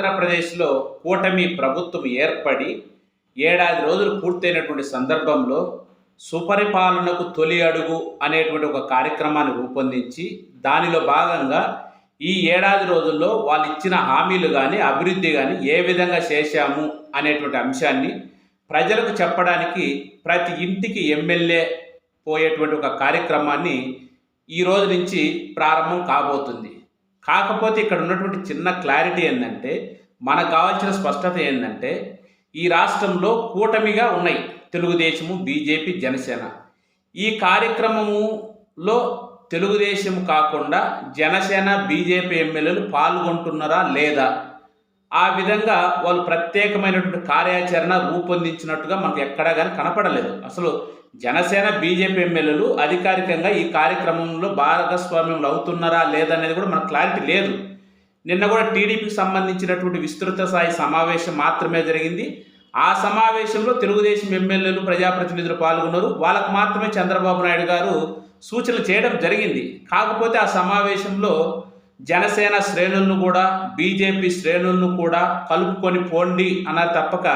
ఆంధ్రప్రదేశ్లో కూటమి ప్రభుత్వం ఏర్పడి ఏడాది రోజులు పూర్తయినటువంటి సందర్భంలో సుపరిపాలనకు తొలి అడుగు అనేటువంటి ఒక కార్యక్రమాన్ని రూపొందించి దానిలో భాగంగా ఈ ఏడాది రోజుల్లో వాళ్ళు ఇచ్చిన హామీలు కానీ అభివృద్ధి కానీ ఏ విధంగా చేశాము అనేటువంటి అంశాన్ని ప్రజలకు చెప్పడానికి ప్రతి ఇంటికి ఎమ్మెల్యే పోయేటువంటి ఒక కార్యక్రమాన్ని ఈ రోజు నుంచి ప్రారంభం కాబోతుంది. కాకపోతే ఇక్కడ ఉన్నటువంటి చిన్న క్లారిటీ ఏంటంటే మనకు కావాల్సిన స్పష్టత ఏంటంటే ఈ రాష్ట్రంలో కూటమిగా ఉన్నాయి తెలుగుదేశము బీజేపీ జనసేన. ఈ కార్యక్రమములో తెలుగుదేశం కాకుండా జనసేన బీజేపీ ఎమ్మెల్యేలు పాల్గొంటున్నారా లేదా ఆ విధంగా వాళ్ళు ప్రత్యేకమైనటువంటి కార్యాచరణ రూపొందించినట్టుగా మనకు ఎక్కడా కానీ కనపడలేదు. అసలు జనసేన బీజేపీ ఎమ్మెల్యేలు అధికారికంగా ఈ కార్యక్రమంలో భాగస్వామ్యం అవుతున్నారా లేదనేది కూడా మనకు క్లారిటీ లేదు. నిన్న కూడా టీడీపీకి సంబంధించినటువంటి విస్తృత స్థాయి సమావేశం మాత్రమే జరిగింది. ఆ సమావేశంలో తెలుగుదేశం ఎమ్మెల్యేలు ప్రజాప్రతినిధులు పాల్గొన్నారు. వాళ్ళకు మాత్రమే చంద్రబాబు నాయుడు గారు సూచనలు చేయడం జరిగింది. కాకపోతే ఆ సమావేశంలో జనసేన శ్రేణులను కూడా బీజేపీ శ్రేణులను కూడా కలుపుకొని పోండి అన్నారు తప్పక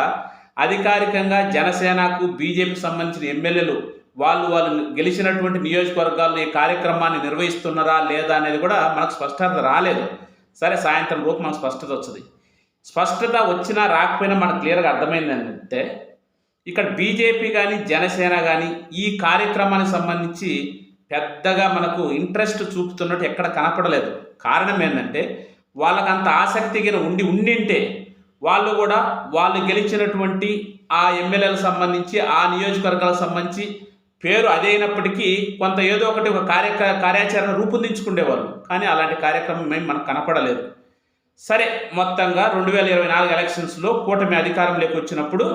అధికారికంగా జనసేనకు బీజేపీ సంబంధించిన ఎమ్మెల్యేలు వాళ్ళు వాళ్ళు గెలిచినటువంటి నియోజకవర్గాల్లో ఈ కార్యక్రమాన్ని నిర్వహిస్తున్నారా లేదా అనేది కూడా మనకు స్పష్టత రాలేదు. సరే సాయంత్రం లోపు మనకు స్పష్టత వచ్చింది స్పష్టత వచ్చినా రాకపోయినా మనకు క్లియర్గా అర్థమైంది అంటే ఇక్కడ బీజేపీ కానీ జనసేన కానీ ఈ కార్యక్రమానికి సంబంధించి పెద్దగా మనకు ఇంట్రెస్ట్ చూపుతున్నట్టు ఎక్కడ కనపడలేదు. కారణం ఏంటంటే వాళ్ళకి అంత ఆసక్తిగా ఉండి ఉండింటే వాళ్ళు కూడా వాళ్ళు గెలిచినటువంటి ఆ ఎమ్మెల్యేలకు సంబంధించి ఆ నియోజకవర్గాలకు సంబంధించి పేరు అదైనప్పటికీ కొంత ఏదో ఒకటి ఒక కార్య కార్యాచరణ రూపొందించుకునేవాళ్ళు కానీ అలాంటి కార్యక్రమం మేము మనకు కనపడలేదు. సరే మొత్తంగా రెండు వేల ఇరవై నాలుగు ఎలక్షన్స్లో కూటమి అధికారంలోకి వచ్చినప్పుడు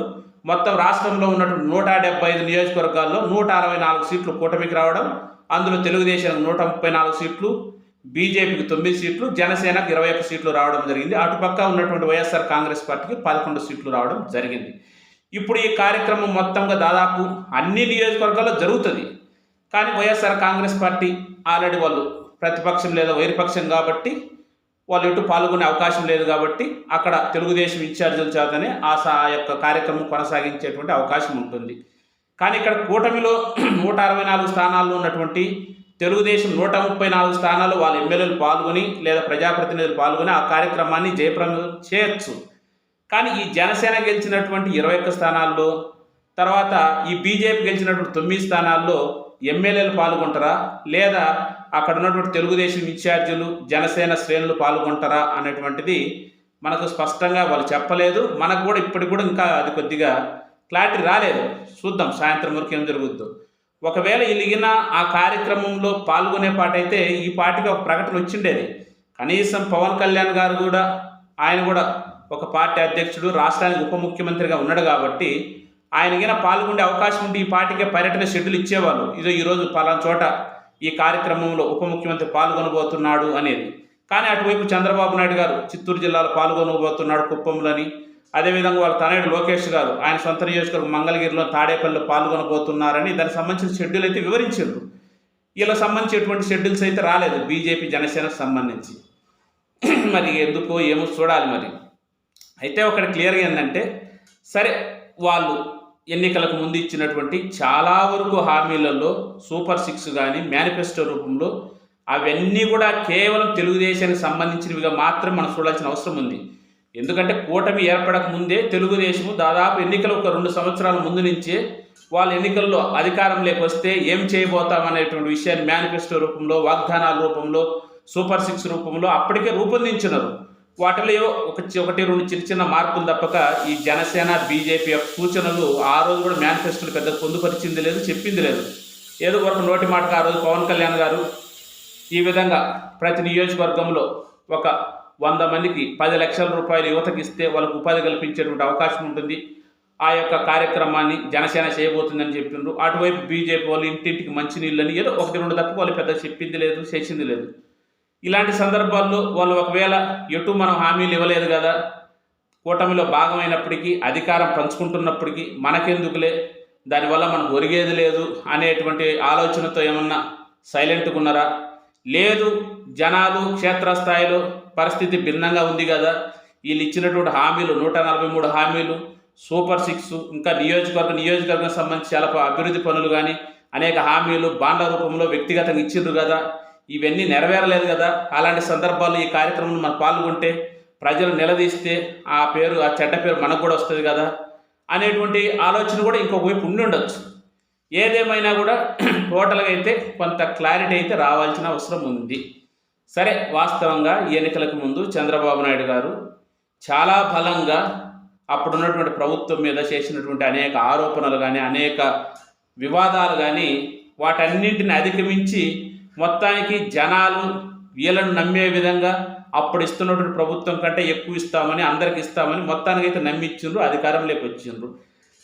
మొత్తం రాష్ట్రంలో ఉన్నటువంటి నూట డెబ్బై ఐదు నియోజకవర్గాల్లో నూట అరవై నాలుగు సీట్లు కూటమికి రావడం అందులో తెలుగుదేశం నూట ముప్పై నాలుగు సీట్లు బీజేపీకి తొమ్మిది సీట్లు జనసేనకు ఇరవై ఒక్క సీట్లు రావడం జరిగింది. అటుపక్క ఉన్నటువంటి వైఎస్ఆర్ కాంగ్రెస్ పార్టీకి పదకొండు సీట్లు రావడం జరిగింది. ఇప్పుడు ఈ కార్యక్రమం మొత్తంగా దాదాపు అన్ని నియోజకవర్గాల్లో జరుగుతుంది. కానీ వైఎస్ఆర్ కాంగ్రెస్ పార్టీ ఆల్రెడీ వాళ్ళు ప్రతిపక్షం లేదా వైరపక్షం కాబట్టి వాళ్ళు ఎటు పాల్గొనే అవకాశం లేదు కాబట్టి అక్కడ తెలుగుదేశం ఇన్ఛార్జీల చేతనే ఆ యొక్క కార్యక్రమం కొనసాగించేటువంటి అవకాశం ఉంటుంది. కానీ ఇక్కడ కూటమిలో నూట అరవై నాలుగు స్థానాల్లో ఉన్నటువంటి తెలుగుదేశం నూట ముప్పై నాలుగు స్థానాలు వాళ్ళ ఎమ్మెల్యేలు పాల్గొని లేదా ప్రజాప్రతినిధులు పాల్గొని ఆ కార్యక్రమాన్ని జయప్రదం చేయొచ్చు. కానీ ఈ జనసేన గెలిచినటువంటి ఇరవై ఒక్క స్థానాల్లో తర్వాత ఈ బీజేపీ గెలిచినటువంటి తొమ్మిది స్థానాల్లో ఎమ్మెల్యేలు పాల్గొంటారా? లేదా అక్కడ ఉన్నటువంటి తెలుగుదేశం ఇన్ఛార్జీలు జనసేన శ్రేణులు పాల్గొంటారా అనేటువంటిది మనకు స్పష్టంగా వాళ్ళు చెప్పలేదు. మనకు కూడా ఇప్పటికి కూడా ఇంకా అది కొద్దిగా క్లారిటీ రాలేదు. చూద్దాం సాయంత్రం వరకు ఏం జరుగుద్దో. ఒకవేళ ఇలిగిన ఆ కార్యక్రమంలో పాల్గొనే పాటైతే ఈ పార్టీకి ఒక ప్రకటన వచ్చిండేది. కనీసం పవన్ కళ్యాణ్ గారు కూడా ఆయన కూడా ఒక పార్టీ అధ్యక్షుడు రాష్ట్రానికి ఉప ముఖ్యమంత్రిగా ఉన్నాడు కాబట్టి ఆయనకైనా పాల్గొనే అవకాశం ఉంటే ఈ పార్టీకి పర్యటన షెడ్యూల్ ఇచ్చేవాళ్ళు. ఇదో ఈరోజు పలానా చోట ఈ కార్యక్రమంలో ఉప ముఖ్యమంత్రి పాల్గొనబోతున్నాడు అనేది. కానీ అటువైపు చంద్రబాబు నాయుడు గారు చిత్తూరు జిల్లాలో పాల్గొనబోతున్నాడు కుప్పంలోని. అదేవిధంగా వాళ్ళ తనయుడు లోకేష్ గారు ఆయన సొంత నియోజకవర్గం మంగళగిరిలో తాడేపల్లిలో పాల్గొనబోతున్నారని దానికి సంబంధించిన షెడ్యూల్ అయితే వివరించారు. ఇలా సంబంధించినటువంటి షెడ్యూల్స్ అయితే రాలేదు బీజేపీ జనసేనకు సంబంధించి. మరి ఎందుకో ఏమో చూడాలి మరి. అయితే ఒకటి క్లియర్గా ఏంటంటే సరే వాళ్ళు ఎన్నికలకు ముందు ఇచ్చినటువంటి చాలా వరకు హామీలలో సూపర్ సిక్స్ కానీ మేనిఫెస్టో రూపంలో అవన్నీ కూడా కేవలం తెలుగుదేశానికి సంబంధించినవిగా మాత్రం మనం చూడాల్సిన అవసరం ఉంది. ఎందుకంటే కూటమి ఏర్పడక ముందే తెలుగుదేశము దాదాపు ఎన్నికలు ఒక రెండు సంవత్సరాల ముందు నుంచే వాళ్ళ ఎన్నికల్లో అధికారం వస్తే ఏం చేయబోతాం అనేటువంటి విషయాన్ని మేనిఫెస్టో రూపంలో వాగ్దానాల రూపంలో సూపర్ సిక్స్ రూపంలో అప్పటికే రూపొందించినారు. వాటిలో ఒక చి- ఒకటి రెండు చిన్న చిన్న మార్పులు తప్పక ఈ జనసేన బీజేపీ యొక్క సూచనలు ఆ రోజు కూడా మేనిఫెస్టోలు పెద్ద పొందుపరిచింది లేదు చెప్పింది లేదు. ఏదో వరకు నోటి మాటకు ఆ రోజు పవన్ కళ్యాణ్ గారు ఈ విధంగా ప్రతి నియోజకవర్గంలో ఒక వంద మందికి పది లక్షల రూపాయలు యువతకి ఇస్తే వాళ్ళకు ఉపాధి కల్పించేటువంటి అవకాశం ఉంటుంది. ఆ యొక్క కార్యక్రమాన్ని జనసేన చేయబోతుందని చెప్పిండ్రు. అటువైపు బీజేపీ వాళ్ళు ఇంటింటికి మంచినీళ్ళని ఏదో ఒకటి రెండు తప్ప వాళ్ళు పెద్ద చెప్పింది లేదు చేసింది లేదు. ఇలాంటి సందర్భాల్లో వాళ్ళు ఒకవేళ ఎటు మనం హామీలు ఇవ్వలేదు కదా కూటమిలో భాగమైనప్పటికీ అధికారం పంచుకుంటున్నప్పటికీ మనకెందుకులే దానివల్ల మనకు ఒరిగేది లేదు అనేటువంటి ఆలోచనతో ఏమన్నా సైలెంట్గా ఉన్నారా? లేదు జనాలు క్షేత్రస్థాయిలో పరిస్థితి భిన్నంగా ఉంది కదా. వీళ్ళు ఇచ్చినటువంటి హామీలు నూట నలభై మూడు హామీలు సూపర్ సిక్స్ ఇంకా నియోజకవర్గ నియోజకవర్గం సంబంధించి చాలా అభివృద్ధి పనులు కానీ అనేక హామీలు బాండ్ల రూపంలో వ్యక్తిగతంగా ఇచ్చిండ్రు కదా. ఇవన్నీ నెరవేరలేదు కదా. అలాంటి సందర్భాల్లో ఈ కార్యక్రమంలో మనం పాల్గొంటే ప్రజలు నిలదీస్తే ఆ పేరు ఆ చెడ్డ పేరు మనకు కూడా వస్తుంది కదా అనేటువంటి ఆలోచన కూడా ఇంకొక వైపు ఉండి ఉండొచ్చు. ఏదేమైనా కూడా టోటల్గా అయితే కొంత క్లారిటీ అయితే రావాల్సిన అవసరం ఉంది. సరే వాస్తవంగా ఈ ఎన్నికలకు ముందు చంద్రబాబు నాయుడు గారు చాలా బలంగా అప్పుడున్నటువంటి ప్రభుత్వం మీద చేసినటువంటి అనేక ఆరోపణలు కానీ అనేక వివాదాలు కానీ వాటన్నింటిని అధిగమించి మొత్తానికి జనాలు వీళ్ళను నమ్మే విధంగా అప్పుడు ఇస్తున్నటువంటి ప్రభుత్వం కంటే ఎక్కువ ఇస్తామని అందరికి ఇస్తామని మొత్తానికి అయితే నమ్మిచ్చిండ్రు అధికారంలోకి వచ్చిండ్రు.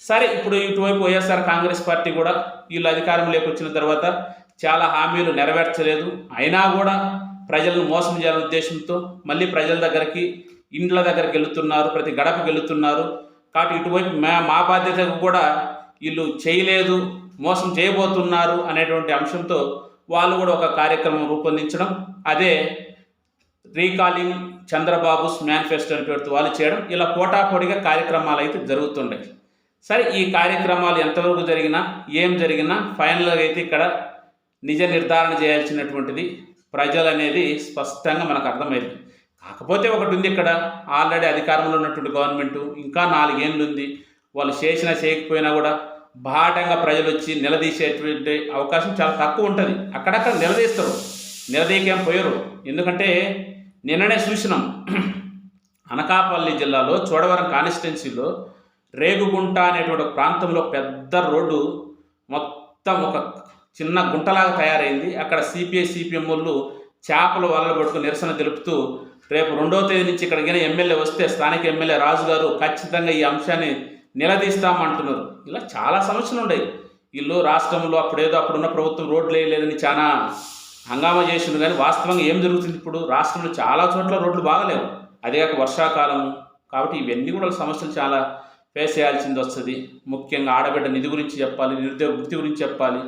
సరే ఇప్పుడు ఇటువైపు వైఎస్ఆర్ కాంగ్రెస్ పార్టీ కూడా వీళ్ళు అధికారంలోకి వచ్చిన తర్వాత చాలా హామీలు నెరవేర్చలేదు. అయినా కూడా ప్రజలను మోసం చేయాలనే ఉద్దేశంతో మళ్ళీ ప్రజల దగ్గరికి ఇండ్ల దగ్గరికి వెళుతున్నారు ప్రతి గడపకి వెళుతున్నారు. కాబట్టి ఇటువైపు మా మా బాధ్యతకు కూడా వీళ్ళు చేయలేదు మోసం చేయబోతున్నారు అనేటువంటి అంశంతో వాళ్ళు కూడా ఒక కార్యక్రమం రూపొందించడం అదే రీకాలింగ్ చంద్రబాబుస్ మేనిఫెస్టో అని పేరుతో వాళ్ళు చేయడం ఇలా పోటాపోటీగా కార్యక్రమాలు అయితే జరుగుతుండే సరే ఈ కార్యక్రమాలు ఎంతవరకు జరిగినా ఏం జరిగినా ఫైనల్గా అయితే ఇక్కడ నిజ నిర్ధారణ చేయాల్సినటువంటిది ప్రజలు అనేది స్పష్టంగా మనకు అర్థమైంది. కాకపోతే ఒకటి ఉంది ఇక్కడ ఆల్రెడీ అధికారంలో ఉన్నటువంటి గవర్నమెంట్ ఇంకా నాలుగేళ్ళు ఉంది. వాళ్ళు చేసినా చేయకపోయినా కూడా బాటంగా ప్రజలు వచ్చి నిలదీసేటువంటి అవకాశం చాలా తక్కువ ఉంటుంది. అక్కడక్కడ నిలదీస్తారు. నిలదీకేం పోయారు. ఎందుకంటే నిన్ననే చూసినాం. అనకాపల్లి జిల్లాలో చోడవరం కాన్స్టిట్యున్సీలో రేగుగుంట అనేటువంటి ప్రాంతంలో పెద్ద రోడ్డు మొత్తం ఒక చిన్న గుంటలాగా తయారైంది. అక్కడ సిపిఐ సిపిఎం వాళ్ళు చేపలు వలలు పట్టుకుని నిరసన తెలుపుతూ రేపు రెండవ తేదీ నుంచి ఇక్కడికైనా ఎమ్మెల్యే వస్తే స్థానిక ఎమ్మెల్యే రాజు గారు ఖచ్చితంగా ఈ అంశాన్ని నిలదీస్తామంటున్నారు. ఇలా చాలా సమస్యలు ఉన్నాయి. వీళ్ళు రాష్ట్రంలో అప్పుడేదో అప్పుడున్న ప్రభుత్వం రోడ్లు వేయలేదని చాలా హంగామా చేసిండు కానీ వాస్తవంగా ఏం జరుగుతుంది ఇప్పుడు? రాష్ట్రంలో చాలా చోట్ల రోడ్లు బాగలేవు. అదే కాక వర్షాకాలం కాబట్టి ఇవన్నీ కూడా సమస్యలు చాలా ఫేస్ చేయాల్సింది వస్తుంది ముఖ్యంగా ఆడబిడ్డ నిధి గురించి చెప్పాలి నిరుద్యోగ వృత్తి గురించి చెప్పాలి.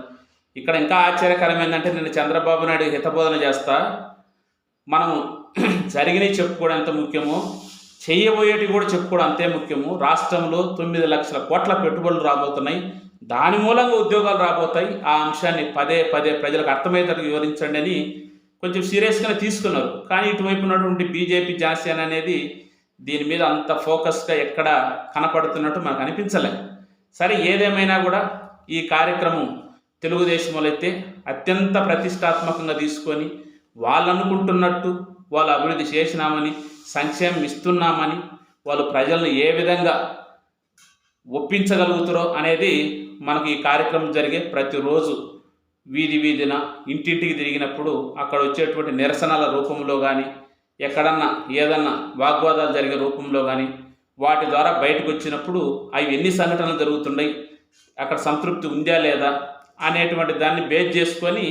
ఇక్కడ ఇంకా ఆశ్చర్యకరం ఏంటంటే నేను చంద్రబాబు నాయుడు హితబోధన చేస్తా. మనం జరిగినవి చెప్పుకోవడం ఎంత ముఖ్యమో చేయబోయేటివి కూడా చెప్పుకోవడం అంతే ముఖ్యము. రాష్ట్రంలో తొమ్మిది లక్షల కోట్ల పెట్టుబడులు రాబోతున్నాయి. దాని మూలంగా ఉద్యోగాలు రాబోతాయి. ఆ అంశాన్ని పదే పదే ప్రజలకు అర్థమయ్యేటట్టు వివరించండి అని కొంచెం సీరియస్గానే తీసుకున్నారు. కానీ ఇటువైపు ఉన్నటువంటి బీజేపీ జాస్యాన్ అనేది దీని మీద అంత ఫోకస్గా ఎక్కడ కనపడుతున్నట్టు మనకు అనిపించలే. సరే ఏదేమైనా కూడా ఈ కార్యక్రమం తెలుగుదేశంలో అయితే అత్యంత ప్రతిష్టాత్మకంగా తీసుకొని వాళ్ళు అనుకుంటున్నట్టు వాళ్ళు అభివృద్ధి చేసినామని సంక్షేమం ఇస్తున్నామని వాళ్ళు ప్రజలను ఏ విధంగా ఒప్పించగలుగుతారో అనేది మనకు ఈ కార్యక్రమం జరిగే ప్రతిరోజు వీధి వీధిన ఇంటింటికి తిరిగినప్పుడు అక్కడ వచ్చేటువంటి నిరసనల రూపంలో కానీ ఎక్కడన్నా ఏదన్నా వాగ్వాదాలు జరిగే రూపంలో కానీ వాటి ద్వారా బయటకు వచ్చినప్పుడు అవి ఎన్ని సంఘటనలు జరుగుతున్నాయి అక్కడ సంతృప్తి ఉందా లేదా అనేటువంటి దాన్ని బేస్ చేసుకొని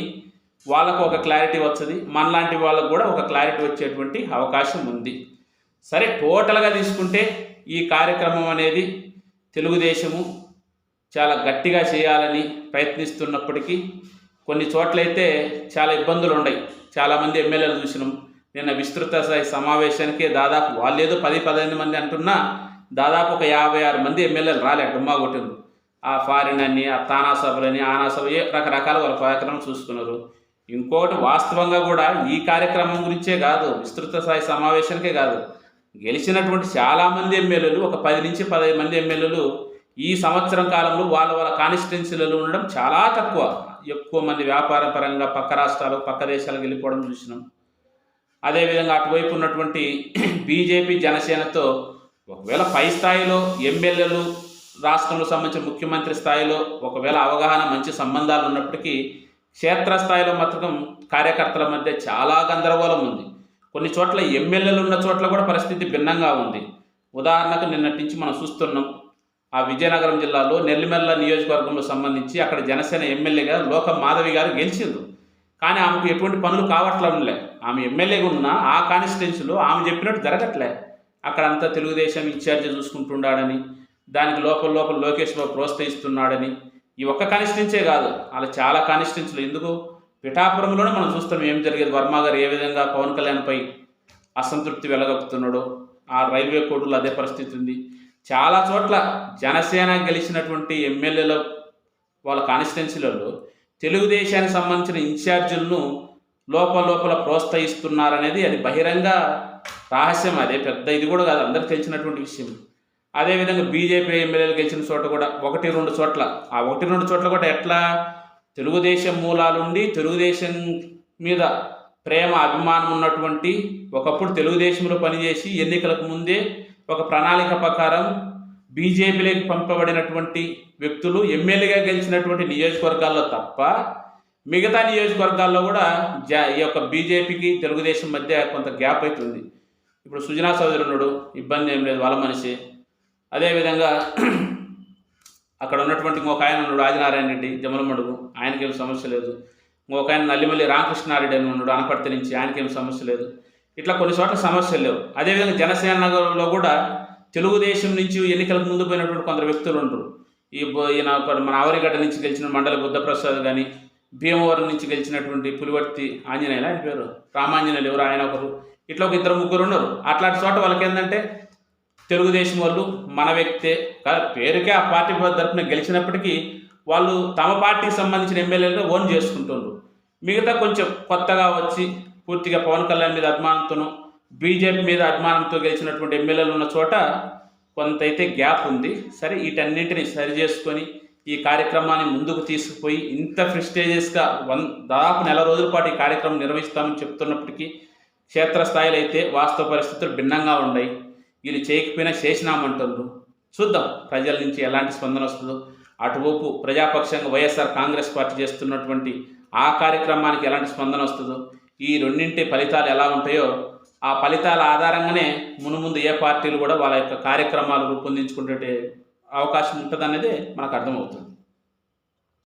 వాళ్ళకు ఒక క్లారిటీ వస్తుంది. మనలాంటి వాళ్ళకు కూడా ఒక క్లారిటీ వచ్చేటువంటి అవకాశం ఉంది. సరే టోటల్గా తీసుకుంటే ఈ కార్యక్రమం అనేది తెలుగుదేశము చాలా గట్టిగా చేయాలని ప్రయత్నిస్తున్నప్పటికీ కొన్ని చోట్లయితే చాలా ఇబ్బందులు ఉన్నాయి చాలామంది ఎమ్మెల్యేలు చూసినాం. నిన్న విస్తృత స్థాయి సమావేశానికి దాదాపు వాళ్ళు ఏదో పది పదిహేను మంది అంటున్నా దాదాపు ఒక యాభై ఆరు మంది ఎమ్మెల్యేలు రాలే డుమ్మా కొట్టింది ఆ ఫారిన్ అని ఆ తానా సభలని ఆనా సభ ఏ రకరకాల వాళ్ళ కార్యక్రమం చూసుకున్నారు. ఇంకొకటి వాస్తవంగా కూడా ఈ కార్యక్రమం గురించే కాదు విస్తృత స్థాయి సమావేశానికే కాదు. గెలిచినటువంటి చాలామంది ఎమ్మెల్యేలు ఒక పది నుంచి పదహైదు మంది ఎమ్మెల్యేలు ఈ సంవత్సరం కాలంలో వాళ్ళ వాళ్ళ కాన్స్టిట్యున్సీలలో ఉండడం చాలా తక్కువ. ఎక్కువ మంది వ్యాపార పరంగా పక్క రాష్ట్రాలు పక్క దేశాలకు వెళ్ళిపోవడం చూసినాం. అదేవిధంగా అటువైపు ఉన్నటువంటి బీజేపీ జనసేనతో ఒకవేళ పై స్థాయిలో ఎమ్మెల్యేలు రాష్ట్రంలో సంబంధించిన ముఖ్యమంత్రి స్థాయిలో ఒకవేళ అవగాహన మంచి సంబంధాలు ఉన్నప్పటికీ క్షేత్రస్థాయిలో మాత్రం కార్యకర్తల మధ్య చాలా గందరగోళం ఉంది. కొన్ని చోట్ల ఎమ్మెల్యేలు ఉన్న చోట్ల కూడా పరిస్థితి భిన్నంగా ఉంది. ఉదాహరణకు నిన్నటి నుంచి మనం చూస్తున్నాం ఆ విజయనగరం జిల్లాలో నెల్లిమెల్ల నియోజకవర్గంలో సంబంధించి అక్కడ జనసేన ఎమ్మెల్యేగా లోక మాధవి గారు గెలిచిండ్రు. కానీ ఆమెకు ఎటువంటి పనులు కావట్లే ఆమె ఎమ్మెల్యేగా ఉన్న ఆ కాన్స్టిట్యున్సీలో ఆమె చెప్పినట్టు జరగట్లే. అక్కడంతా తెలుగుదేశం ఇన్ఛార్జి చూసుకుంటున్నాడని దానికి లోపల లోపల లోకేష్ బాబు ప్రోత్సహిస్తున్నాడని ఈ ఒక్క కాన్స్టిట్యున్సే కాదు అలా చాలా కాన్స్టిట్యున్సీలు. ఎందుకు? పిఠాపురంలోనే మనం చూస్తాం ఏం జరిగేది. వర్మ గారు ఏ విధంగా పవన్ కళ్యాణ్పై అసంతృప్తి వెలగక్కుతున్నాడో ఆ రైల్వే కోర్టులో అదే పరిస్థితి ఉంది. చాలా చోట్ల జనసేన గెలిచినటువంటి ఎమ్మెల్యేల వాళ్ళ కాన్స్టిట్యున్సీలలో తెలుగుదేశానికి సంబంధించిన ఇన్ఛార్జీలను లోపల లోపల ప్రోత్సహిస్తున్నారనేది అది బహిరంగ రహస్యం అదే. పెద్ద ఇది కూడా కాదు అందరికి తెలిసినటువంటి విషయం. అదేవిధంగా బీజేపీ ఎమ్మెల్యేలు గెలిచిన చోట కూడా ఒకటి రెండు చోట్ల. ఆ ఒకటి రెండు చోట్ల కూడా ఎట్లా? తెలుగుదేశం మూలాలుండి తెలుగుదేశం మీద ప్రేమ అభిమానం ఉన్నటువంటి ఒకప్పుడు తెలుగుదేశంలో పనిచేసి ఎన్నికలకు ముందే ఒక ప్రణాళిక ప్రకారం బీజేపీలోకి పంపబడినటువంటి వ్యక్తులు ఎమ్మెల్యేగా గెలిచినటువంటి నియోజకవర్గాల్లో తప్ప మిగతా నియోజకవర్గాల్లో కూడా జా ఈ యొక్క బీజేపీకి తెలుగుదేశం మధ్య కొంత గ్యాప్ అవుతుంది ఇప్పుడు సుజనా చౌదరి ఉన్నాడు ఇబ్బంది ఏం లేదు వాళ్ళ మనిషి. అదేవిధంగా అక్కడ ఉన్నటువంటి ఇంకొక ఆయన ఉన్నాడు ఆదినారాయణ రెడ్డి జమలమడుగు. ఆయనకేం సమస్య లేదు. ఇంకొక ఆయన నల్లిమల్లి రామకృష్ణారెడ్డి అని ఉన్నాడు అనపర్తి నుంచి. ఆయనకేం సమస్య లేదు. ఇట్లా కొన్ని చోట్ల సమస్యలు లేవు. అదేవిధంగా జనసేన నగరంలో కూడా తెలుగుదేశం నుంచి ఎన్నికలకు ముందు పోయినటువంటి కొందరు వ్యక్తులు ఉండరు. ఈ ఈయన ఒక మన ఆవరిగడ్డ నుంచి గెలిచిన మండలి బుద్ధప్రసాద్ కానీ భీమవరం నుంచి గెలిచినటువంటి పులివర్తి ఆంజనేయులు ఆయన పేరు రామాంజనేయులు ఎవరు ఆయన ఒకరు ఇట్లా ఒక ఇద్దరు ముగ్గురు ఉన్నారు. అట్లాంటి చోట వాళ్ళకి ఏంటంటే తెలుగుదేశం వాళ్ళు మన వ్యక్తే పేరుకే ఆ పార్టీ తరఫున గెలిచినప్పటికీ వాళ్ళు తమ పార్టీకి సంబంధించిన ఎమ్మెల్యేలు ఓన్ చేసుకుంటున్నారు మిగతా కొంచెం కొత్తగా వచ్చి పూర్తిగా పవన్ కళ్యాణ్ మీద అభిమానంతోనూ బీజేపీ మీద అభిమానంతో గెలిచినటువంటి ఎమ్మెల్యేలు ఉన్న చోట కొంతైతే గ్యాప్ ఉంది. సరే వీటన్నింటిని సరి చేసుకొని ఈ కార్యక్రమాన్ని ముందుకు తీసుకుపోయి ఇంత ప్రిస్టేజియస్గా వన్ దాదాపు నెల రోజుల పాటు ఈ కార్యక్రమం నిర్వహిస్తామని చెప్తున్నప్పటికీ క్షేత్రస్థాయిలో అయితే వాస్తవ పరిస్థితులు భిన్నంగా ఉన్నాయి. వీళ్ళు చేయకపోయినా చేసినామంటున్నారు చూద్దాం ప్రజల నుంచి ఎలాంటి స్పందన వస్తుందో. అటువైపు ప్రజాపక్షంగా వైఎస్ఆర్ కాంగ్రెస్ పార్టీ చేస్తున్నటువంటి ఆ కార్యక్రమానికి ఎలాంటి స్పందన వస్తుందో. ఈ రెండింటి ఫలితాలు ఎలా ఉంటాయో ఆ ఫలితాల ఆధారంగానే మునుముందు ఏ పార్టీలు కూడా వాళ్ళ యొక్క కార్యక్రమాలు రూపొందించుకునే అవకాశం ఉంటుందనేది మనకు అర్థమవుతుంది.